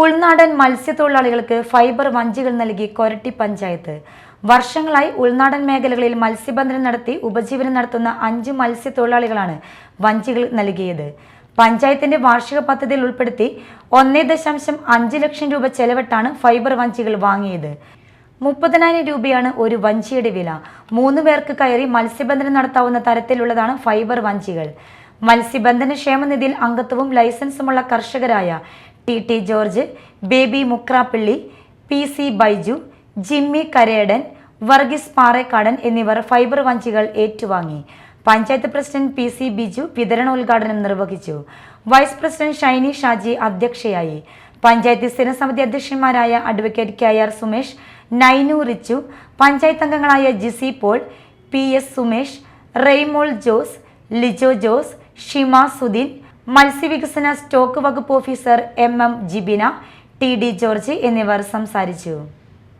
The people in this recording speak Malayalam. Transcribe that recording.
ഉൾനാടൻ മത്സ്യത്തൊഴിലാളികൾക്ക് ഫൈബർ വഞ്ചികൾ നൽകി കൊരട്ടി പഞ്ചായത്ത്. വർഷങ്ങളായി ഉൾനാടൻ മേഖലകളിൽ മത്സ്യബന്ധനം നടത്തി ഉപജീവനം നടത്തുന്ന അഞ്ച് മത്സ്യത്തൊഴിലാളികളാണ് വഞ്ചികൾ നൽകിയത്. പഞ്ചായത്തിന്റെ വാർഷിക പദ്ധതിയിൽ ഉൾപ്പെടുത്തി ഒന്നേ ദശാംശം അഞ്ച് ലക്ഷം രൂപ ചെലവിട്ടാണ് ഫൈബർ വഞ്ചികൾ വാങ്ങിയത്. മുപ്പതിനായിരം രൂപയാണ് ഒരു വഞ്ചിയുടെ വില. മൂന്ന് പേർക്ക് കയറി മത്സ്യബന്ധനം നടത്താവുന്ന തരത്തിലുള്ളതാണ് ഫൈബർ വഞ്ചികൾ. മത്സ്യബന്ധന ക്ഷേമനിധിയിൽ അംഗത്വവും ലൈസൻസുമുള്ള കർഷകരായ T T George Baby Mukrappilly P C Baiju Jimmy Karedan Varghese Parekkadan എന്നിവർ ഫൈബർ വഞ്ചികൾ ഏറ്റുവാങ്ങി. Panchayat president P C Biju വിതരണോദ്ഘാടനം നിർവഹിച്ചു. വൈസ് പ്രസിഡന്റ് ഷൈനി ഷാജി അധ്യക്ഷയായി. പഞ്ചായത്ത് സ്ഥിരസമിതി അധ്യക്ഷന്മാരായ advocate K R Sumesh Nainu Richu panchayat അംഗങ്ങളായ Jisy Paul P S Sumesh Reymol Jose Lijo Jose Shima Sudeen മത്സ്യവികസന stock വകുപ്പ് officer M M Jibina T D George എന്നിവർ സംസാരിച്ചു.